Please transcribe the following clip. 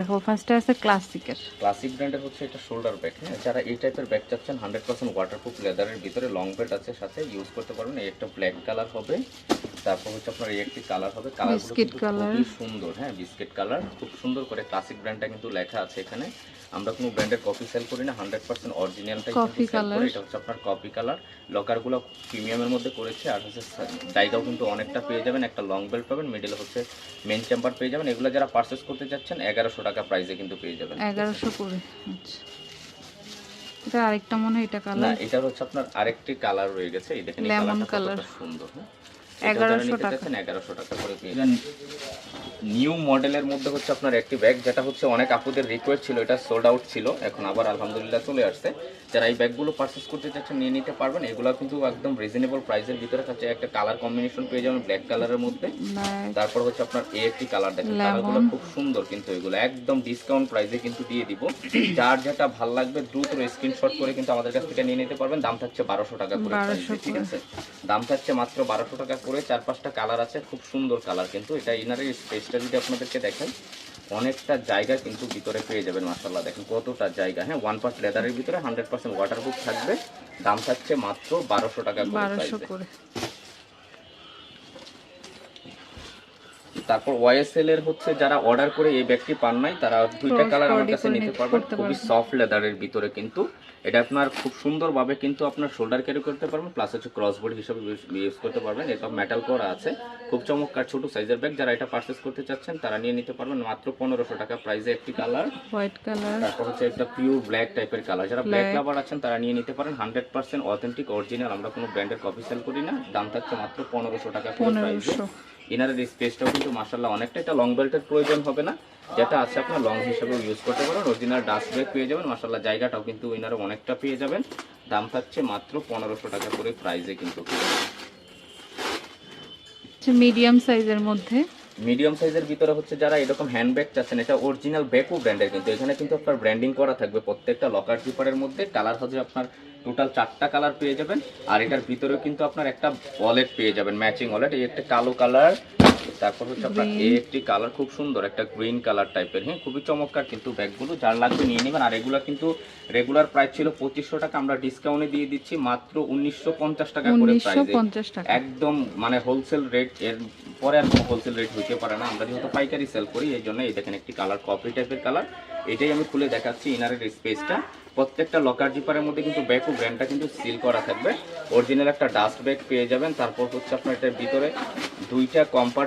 দেখো ফার্স্টে আছে ক্লাসিকের ক্লাসিক ব্র্যান্ডের হচ্ছে এটা শোল্ডার ব্যাগ হ্যাঁ? যারা এই টাইপের ব্যাগ চাচ্ছেন হান্ড্রেড পার্সেন্ট ওয়াটারপ্রুফ লেদারের ভিতরে লং বেল্ট আছে সাথে ইউজ করতে পারবেন। এই একটা ব্ল্যাক কালার হবে। তারপর হচ্ছে আপনার এই একটি কালার হবে। কালার খুবই সুন্দর হ্যাঁ? বিস্কিট কালার খুব সুন্দর করে ক্লাসিক ব্র্যান্ডটা কিন্তু লেখা আছে এখানে। আমরা কোনো ব্র্যান্ডের কপি সেল করি না হান্ড্রেড পার্সেন্ট অরিজিনালটাই Coffee colour। এটা হচ্ছে আপনার কপি কালার লকারগুলো প্রিমিয়ামের মধ্যে করেছে আর হচ্ছে জায়গাও কিন্তু অনেকটা পেয়ে যাবেন। একটা লং বেল্ট পাবেন মিডলে হচ্ছে মেন চেম্বার পেয়ে যাবেন। এগুলো যারা পারচেস করতে চাচ্ছেন এগারোশো টাকা প্রাইসে কিন্তু পেয়ে যাবেন। এগারোশো করে আচ্ছা। এটা আরেকটা মনে হয় এটা না কালার এটার হচ্ছে আপনার আরেকটি কালার রয়ে গেছে। এই দেখেন Lemon কালার সুন্দর হ্যাঁ? 1100 টাকা। এগারোশো টাকা করে পেয়ে যাবেন নিউ মডেলের মধ্যে হচ্ছে আপনার একটি ব্যাগ যেটা হচ্ছে অনেক আপুদের রিকোয়েস্ট ছিল এটা সোল্ড আউট ছিল এখন আবার আলহামদুলিল্লাহ চলে আসছে। যারা এই ব্যাগগুলো পারচেস করতে চাচ্ছেন নিয়ে নিতে পারবেন। এগুলো কিন্তু একদম রিজনেবল প্রাইসের ভিতরে থাকছে। একটা কালার কম্বিনেশন পেয়ে যাবেন ব্ল্যাক কালারের মধ্যে। তারপর হচ্ছে আপনার এ একটি কালার দেখেন। কালারগুলো খুব সুন্দর কিন্তু এগুলো। একদম ডিসকাউন্ট প্রাইসে কিন্তু দিয়ে দিব। যার যেটা ভালো লাগবে দ্রুত স্ক্রিনশট করে কিন্তু আমাদের কাছ থেকে নিয়ে নিতে পারবেন। দাম থাকছে বারোশো টাকা করে ঠিক আছে? দাম থাকছে মাত্র বারোশো টাকা করে চার পাঁচটা কালার আছে খুব সুন্দর কালার কিন্তু। এটা ইনারের স্পেসটা যদি আপনাদেরকে দেখেন অনেকটা জায়গা কিন্তু ভিতরে পেয়ে যাবেন মাসাল্লাহ দেখেন কতটা জায়গা হ্যাঁ ওয়ান পার্ট লেদারের ভিতরে হান্ড্রেড পার্সেন্ট ওয়াটারপ্রুফ থাকবে। দাম থাকছে মাত্র বারোশো টাকা করে বারোশো price এ। করে তারপর ওয়াইএসএল এর হচ্ছে যারা অর্ডার করে এই ব্যাগটি পান নাই তারা দুইটা কালার আমার কাছে নিতে পারবেন। খুবই। সফট লেদারের ভিতরে কিন্তু। এটা আপনার খুব সুন্দরভাবে কিন্তু আপনার শোল্ডার ক্যারি করতে পারবেন প্লাস হচ্ছে ক্রস বডি হিসেবে ইউজ করতে পারবেন। এটা মেটাল করা আছে। খুব চমৎকার ছোট সাইজের ব্যাগ যারা এটা পারচেস করতে চাচ্ছেন তারা নিয়ে নিতে পারবেন। মাত্র পনেরোশো টাকা প্রাইসে একটি কালার হোয়াইট কালার তারপর হচ্ছে একটা পিওর ব্ল্যাক টাইপের কালার যারা ব্ল্যাক। লাভার আছেন তারা নিয়ে নিতে পারেন। হান্ড্রেড পার্সেন্ট অথেন্টিক অরিজিনাল আমরা কোনো ব্র্যান্ডের কপি সেল করি না। দাম থাকছে মাত্র পনেরোশো টাকা প্রাইসে ইনারের স্পেসটাও কিন্তু মার্শাল্লাহ অনেকটা এটা লং বেল্টের প্রয়োজন হবে না। যেটা আছে আপনার লং হিসাবেও ইউজ করতে পারেন। অরিজিনাল ডাস্ট ব্যাগ পেয়ে যাবেন। মার্শাল্লাহ জায়গাটাও কিন্তু ইনারে অনেকটা পেয়ে যাবেন। দাম থাকছে মাত্র পনেরোশো টাকা করে প্রাইজে কিন্তু মিডিয়াম সাইজের মধ্যে। মিডিয়াম সাইজের ভিতরে হচ্ছে যারা এরকম হ্যান্ডব্যাগ চাচ্ছেন এটা অরিজিনাল ব্যাকও ব্র্যান্ডের কিন্তু। এখানে কিন্তু আপনার ব্র্যান্ডিং করা থাকবে প্রত্যেকটা লকার কিপারের মধ্যে। কালার হচ্ছে আপনার টোটাল চারটা কালার পেয়ে যাবেন। আর এটার ভিতরেও কিন্তু আপনার একটা ওয়ালেট পেয়ে যাবেন ম্যাচিং ওয়ালেট এই একটা কালো কালার তারপর হচ্ছে আপনার এই একটি কালার খুব সুন্দর একটা গ্রিন কালার টাইপের হ্যাঁ খুবই চমৎকার কিন্তু ব্যাগগুলো। যার লাগবে নিয়ে নেবেন। আর এগুলো কিন্তু রেগুলার প্রাইস ছিল পঁচিশশো টাকা। আমরা ডিসকাউন্টে দিয়ে দিচ্ছি মাত্র উনিশশো পঞ্চাশ টাকা করে প্রাইসে একদম মানে হোলসেল রেট এর পরে আর কোনো হোলসেল রেট হইতে পারে না। আমরা যেহেতু পাইকারি সেল করি, এই জন্য এই দেখেন একটি কালার কপি টাইপের কালার এটাই আমি খুলে দেখাচ্ছি ইনারের স্পেসটা প্রত্যেকটা লকার জিপারের মধ্যে কিন্তু ব্যাগ ও ব্র্যান্ডটা কিন্তু সিল করা থাকবে। অরিজিনাল একটা ডাস্ট ব্যাগ পেয়ে যাবেন। তারপর হচ্ছে আপনার এটার ভিতরে দুইটা কম্পার্ট